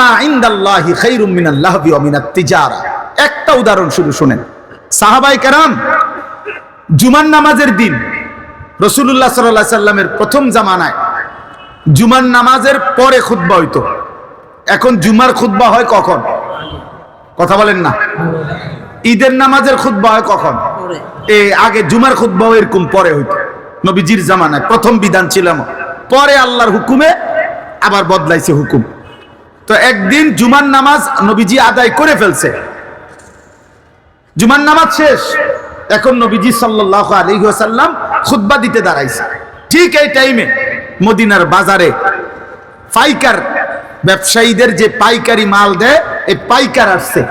মা ইনদাল্লাহি খাইরুম তিজারা। একটা উদাহরণ শুধু শুনেন। সাহাবাই কেরাম জুমার নামাজের দিন রসুল্লাহ সাল্লাহ সাল্লামের প্রথম জামানায় জুমার নামাজের পরে হইতো। এখন জুমার খুতবা হয় কখন? কথা বলেন না। ঈদের নামাজের খুতবা হয় কখন? এ আগে জুমার খুতবা এরকম পরে হইতো। নবীজির জামানায় প্রথম বিধান ছিল পরে আল্লাহর হুকুমে আবার বদলাইছে হুকুম। তো একদিন জুমার নামাজ নবীজি আদায় করে ফেলছে। জুমার নামাজ শেষ। এখন নবীজি সাল্লাহ আলী সাল্লাম খুতবা দিতে দাঁড়াইছে। ঠিক এই টাইমে মদিনার বাজারে পাইকার ব্যবসায়ীদের যে পাইকারি মাল দেয়, এই পাইকার আসছে।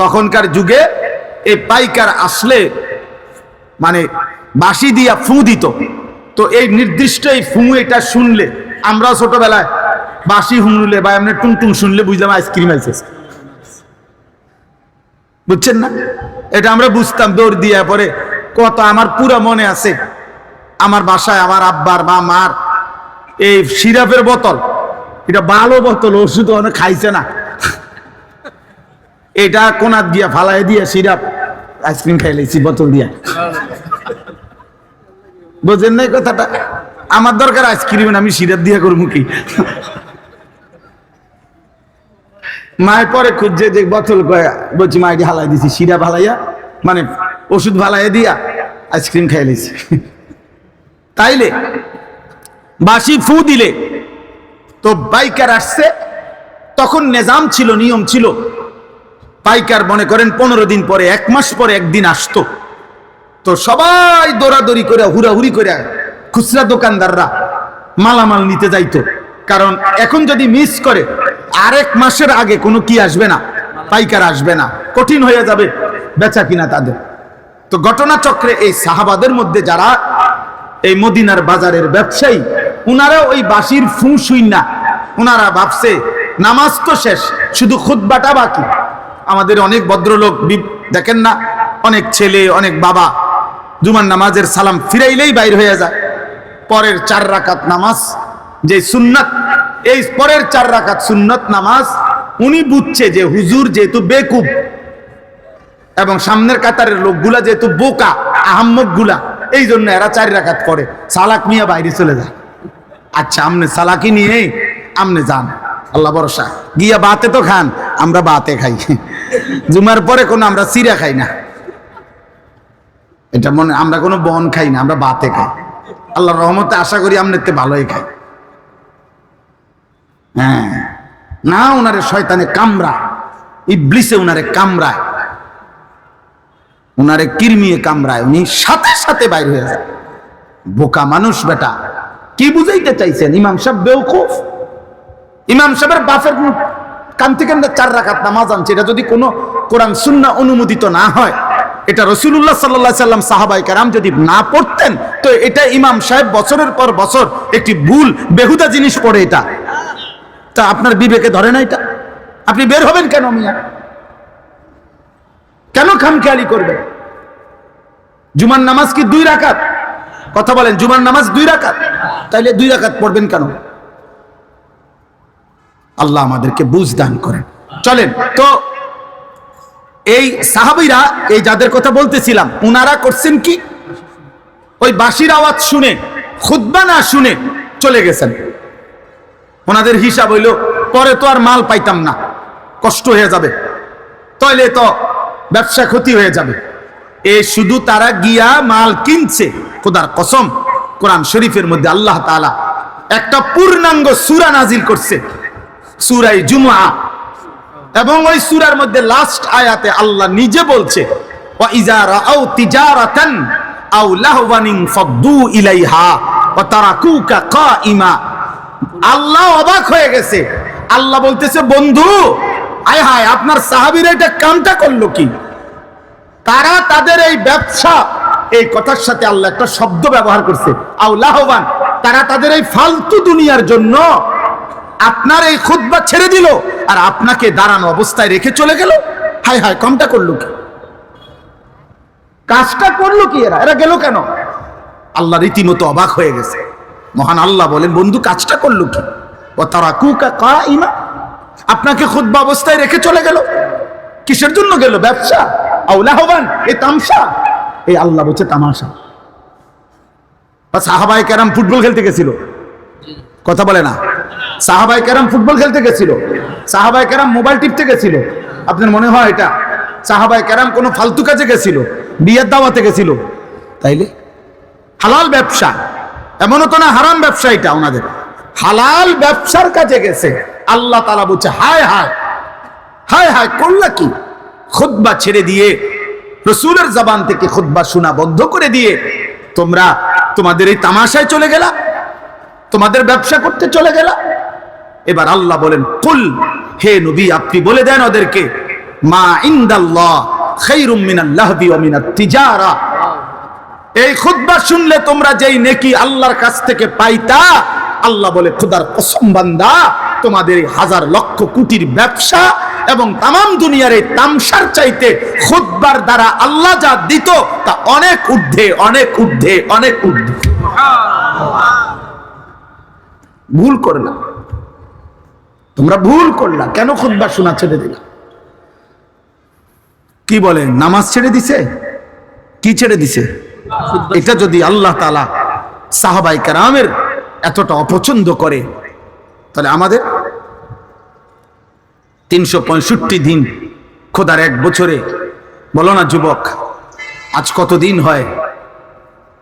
তখনকার যুগে এই পাইকার আসলে মানে বাঁশি দিয়া ফু দিত। তো এই নির্দিষ্ট এই ফু এটা শুনলে, আমরাও ছোটবেলায় বাঁশি হুমলে বা এমনি টুংটুং শুনলে বুঝলাম আইসক্রিম আইসে বুঝছেন না? এটা আমরা বুঝতাম দৌড় দিয়ে পরে। কত আমার পুরো মনে আছে। আমার বাসায় আমার আব্বার বা মার এই সিরাপের বোতল। এটা ভালো বোতল ওষুধ অনেক খাইছে না। এটা কোনাত দিয়া ফালাই দিয়া সিরাপ, আইসক্রিম খাইলেছি বোতল দিয়া। বোঝেন নাই কথাটা? আমার দরকার আইসক্রিম আমি সিরাপ দিয়া করব কি? মায়ের পরে খুঁজছে যে বোতল বলছি, মা, এটি হালাই দিছি সিরাপ ভালাইয়া মানে ওষুধ ভালাইয়া দিয়া আইসক্রিম খাই খাইলেছি তাইলে বাসি ফু দিলে তো বাইকার আসছে, তখন নিজাম ছিল, নিয়ম ছিল। পাইকার মনে করেন, পনেরো দিন পরে, এক মাস পরে একদিন আসতো। তো সবাই দৌড়াদৌড়ি করে, হুড়াহুড়ি করে খুচরা দোকানদাররা মালামাল নিতে যাইতো। কারণ এখন যদি মিস করে আরেক মাসের আগে কোনো কি আসবে না? পাইকার আসবে না। কঠিন হয়ে যাবে বেচা কিনা তাদের। তো ঘটনা চক্রে এই সাহাবাদের মধ্যে যারা এই মদিনার বাজারের ব্যবসায়ী, উনারা ওই বাসির ফু শুই না। উনারা ভাবছে, নামাজ তো শেষ, শুধু খুদ্বাটা বাকি। আমাদের অনেক ভদ্রলোক দেখেন না, অনেক ছেলে, অনেক বাবা, জুমার নামাজের সালাম ফিরাইলেই বাইর হয়ে যায়। পরের চার রাকাত নামাজ যে সুন্নাত এই পরের চার রাকাত সুন্নত নামাজ উনি বুঝছে যে হুজুর যেহেতু বেকুব, এবং সামনের কাতারের লোকগুলা যেহেতু বোকা আহম্মকগুলা এই জন্য এরা চার রাকাত করে। সালাক নিয়ে বাইরে চলে যায়। আচ্ছা আমনে সালাকি নিয়েই আমনে যান। আল্লাহ ভরসা। গিয়া বাতে তো খান, আমরা বাতে খাই। জুমার পরে কোনো আমরা সিরা খাই না। এটা মনে আমরা কোনো বন খাই না, আমরা বাতে খাই। আল্লাহর রহমতে আশা করি আমনেতে ভালোই খাই হ্যাঁ। না ওনারে শয়তানে কামড়া ইবলিসে ওনারে কামড়ায়। ওনারে কিরমিয়ে কামড়ায়, উনি সাথে সাথে বাইর হয়ে যায়। বোকা মানুষ বেটা, কি বুঝাইতে চাইছেন? ইমাম সাহেব বেউকুফ। ইমাম সাহেবের বাফের কান থেকে আমরা চার রাখাত নামাজ আনছে। এটা যদি কোনো কোরআন সুন্না অনুমোদিত না হয়, এটা রসুল্লাহ সাল্লাহ সাল্লাম সাহাবাই কারাম যদি না পড়তেন, তো এটা ইমাম সাহেব বছরের পর বছর একটি ভুল, বেহুদা জিনিস পড়ে এটা। তা আপনার বিবেকে ধরে না এটা? আপনি বের হবেন কেন মিয়া? কেন খামখেয়ালি করবেন? জুমার নামাজ কি দুই রাকাত? কথা বলেন, জুমার নামাজ দুই রাকাত? তাইলে দুই রাকাত পড়বেন কেন? আল্লাহ আমাদেরকে বুঝ দান করেন। চলেন, তো এই সাহাবিরা, এই যাদের কথা বলতেছিলাম, উনারা করছেন কি? ওই বাঁশির আওয়াজ শুনে খুদ্া না শুনে চলে গেছেন। ওনাদের হিসাব হইল, পরে তো আর মাল পাইতাম না। কষ্ট হয়ে যাবে। তাইলে তো ব্যবসা ক্ষতি হয়ে যাবে। এ শুধু তারা গিয়া মাল কিনছে। খোদার কসম, কোরআন শরীফের মধ্যে আল্লাহ তাআলা একটা পূর্ণাঙ্গ সুরা নাজিল করছে, সুরাই জুমআ। এবং ওই সুরার মধ্যে লাস্ট আয়াতে আল্লাহ নিজে বলছে ইলাইহা আল্লাহ অবাক হয়ে গেছে। আল্লাহ বলতেছে, বন্ধু, আয় হায়, আপনার সাহাবীরা এটা কামটা করল কি? তারা তাদের এই ব্যবসা, এই কথার সাথে আল্লাহ একটা শব্দ ব্যবহার করছে। আও লাহবান তারা তাদের এই ফালতু দুনিয়ার জন্য আপনার এই খুতবা ছেড়ে দিল আর আপনাকে দাঁড়ানো অবস্থায় রেখে চলে গেল। হায় হায়, কমটা করল কি? কাজটা করল কি এরা? এরা গেল কেন? আল্লাহ রীতিমতো অবাক হয়ে গেছে। মহান আল্লাহ বলেন, বন্ধু, কাজটা করল কি? ও তারা কুকা কা ইমা আপনাকে খুদ্া অবস্থায় রেখে চলে গেল। কিসের জন্য গেল? ব্যবসা। আউলাহবান এ তামসা। এই আল্লাহ বলছে তামাশা। বা সাহাবাই ক্যারাম ফুটবল খেলতে গেছিল? কথা বলে না। সাহাবাই ক্যারাম ফুটবল খেলতে গেছিল? সাহাবাই ক্যারাম মোবাইল টিপতে গেছিল? আপনার মনে হয় এটা? সাহাবাই ক্যারাম কোনো ফালতু কাজে গেছিল? বিয়ের দাওয়াতে গেছিল। তাইলে? হালাল ব্যবসা। এমনও তো না হারাম ব্যবসা এটা ওনাদের। হালাল ব্যবসার কাজে গেছে। আল্লাহ তালা বলছে, হায় হায় হায় হায়, করলা কি? খুদ্া ছেড়ে দিয়ে, রসুলের জবান থেকে খুদ্া শোনা বন্ধ করে দিয়ে, তোমরা তোমাদের এই তামাশায় চলে গেলা? তোমাদের ব্যবসা করতে চলে গেলা? এবার আল্লাহ বলেন, কুল, হে নবী, আপনি বলে দেন ওদেরকে, মা ইন্দাল্লাহ খাইরুম মিনাল লাহবি ওয়া মিনাত তিজারা। এই খুতবা শুনলে তোমরা যেই নেকি আল্লাহর কাছ থেকে পাইতা, আল্লাহ বলে, খুদার কসম বান্দা, তোমাদের হাজার লক্ষ কোটির ব্যবসা এবং তামাম দুনিয়ার এই তামসার চাইতে খুতবার দ্বারা আল্লাহ যা দিত তা অনেক ঊর্ধ্বে অনেক ঊর্ধ্বে অনেক ঊর্ধ্বে। ভুল করলা। তোমরা ভুল করলা। কেন খুতবা শোনা ছেড়ে দিলা? কি বলে, নামাজ ছেড়ে দিছে? কি ছেড়ে দিছে? এটা যদি আল্লাহ তালা সাহাবাই কারামের এতটা অপছন্দ করে, তাহলে আমাদের তিনশো পঁয়ষট্টি দিন খোদার এক বছরে, বলো না যুবক, আজ কত দিন হয়?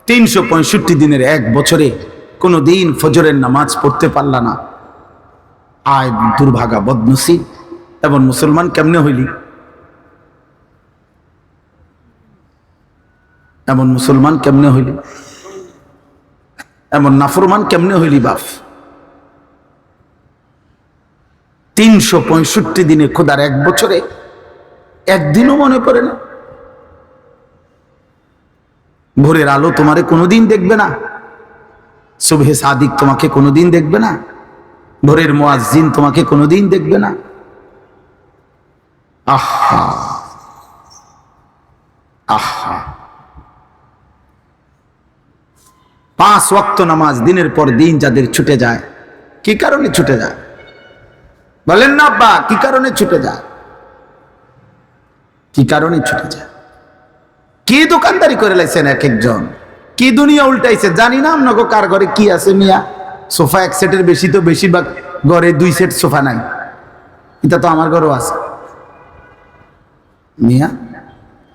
তিনশো পঁয়ষট্টি দিনের এক বছরে কোনো দিন ফজরের নামাজ পড়তে পারলা না। আয় দুর্ভাগা বদনসি এবং মুসলমান কেমনে হইলি? এমন মুসলমান কেমনে হইলি? এমন নাফরমান কেমনে হইলি বাপ? তিনশো পঁয়ষট্টি দিনে খোদার এক বছরে একদিনও মনে পড়ে না। ভোরের আলো তোমারে কোনোদিন দেখবে না। শুভে সাদিক তোমাকে কোনোদিন দেখবে না। ভোরের মোয়াজিন তোমাকে কোনোদিন দেখবে না। আহা! আহা! পাঁচ ওয়াক্ত নামাজ দিনের পর দিন যাদের ছুটে যায়, কি কারণে ছুটে যায়? বলেন না, আব্বা, কি কারণে ছুটে যায়? কি কারণে ছুটে যায়? কি দোকানদারি করে লাইছেন এক একজন? কি দুনিয়া উল্টাইছে? জানি না আপনাকে কার ঘরে কি আছে মিয়া। সোফা এক সেটের বেশি তো বেশিরভাগ ঘরে দুই সেট সোফা নাই। এটা তো আমার ঘরেও আছে। মিয়া,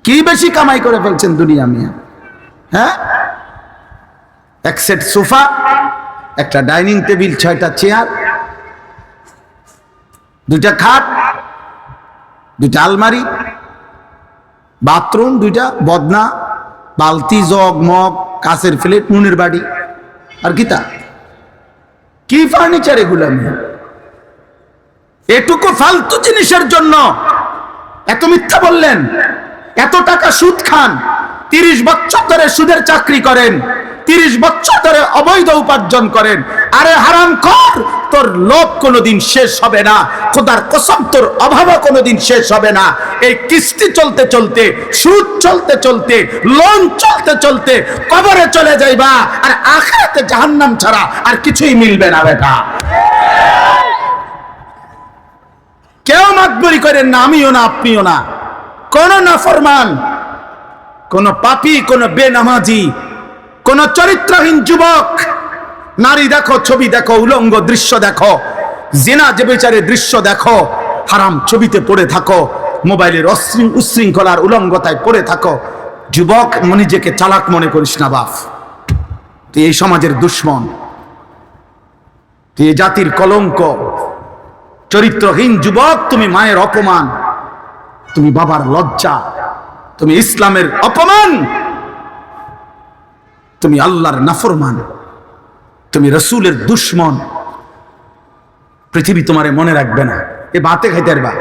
কি বেশি কামাই করে ফেলছেন দুনিয়া মিয়া? হ্যাঁ? এক সেট সোফা, একটা ডাইনিং টেবিল, ছয়টা চেয়ার, দুইটা খাট, দুইটা আলমারি, বাথরুম, দুইটা বদনা, বালতি, জগ, মগ কাছের প্লেট, নুনের বাড়ি আর কি তা? কি ফার্নিচার এগুলো আমি এটুকু ফালতু জিনিসের জন্য। এত মিথ্যা বললেন, এত টাকা সুদ খান, তিরিশ বছর ধরে সুদের চাকরি করেন। তিরিশ বছর ধরে অবৈধ উপার্জন করেন। আরে হারাম কর, তোর লোভ কোনোদিন শেষ হবে না। খোদার কসম, তোর অভাবও কোনোদিন শেষ হবে না। এই কিস্তি চলতে চলতে, সুদ চলতে চলতে, লোন চলতে চলতে কবরে চলে যাইবা, আর আখেরাতে জাহান্নাম ছাড়া আর কিছুই মিলবে না বেটা। কেউ মাতবরি করেন না, আমিও না, আপনিও না। কোন নাফরমান, কোন পাপি, কোন বেনামাজি কোন চরিত্রহীন যুবক, নারী দেখো, ছবি দেখো, উলঙ্গ দৃশ্য দেখো, জেনা যে বেচারে দৃশ্য দেখো, হারাম ছবিতে পড়ে থাকো, মোবাইলের অশৃং উশৃঙ্খলার উলঙ্গতায় পড়ে থাকো। যুবক নিজেকে চালাক মনে করিস না, বাপ। তুই এই সমাজের দুশ্মন। তুই জাতির কলঙ্ক। চরিত্রহীন যুবক, তুমি মায়ের অপমান। তুমি বাবার লজ্জা। তুমি ইসলামের অপমান। তুমি আল্লাহর নাফরমান, তুমি রসুলের দুশ্মন। পৃথিবী তোমারে মনে রাখবে না। এ বাতে খাইতে পারবা।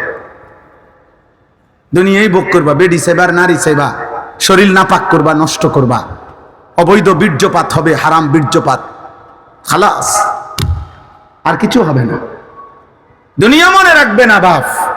দুনিয়াই ভোগ করবা, বেডি সেবার নারী সেবা শরীর নাপাক করবা, নষ্ট করবা। অবৈধ বীর্যপাত হবে, হারাম বীর্যপাত। খালাস। আর কিছু হবে না। দুনিয়া মনে রাখবে না বাপ।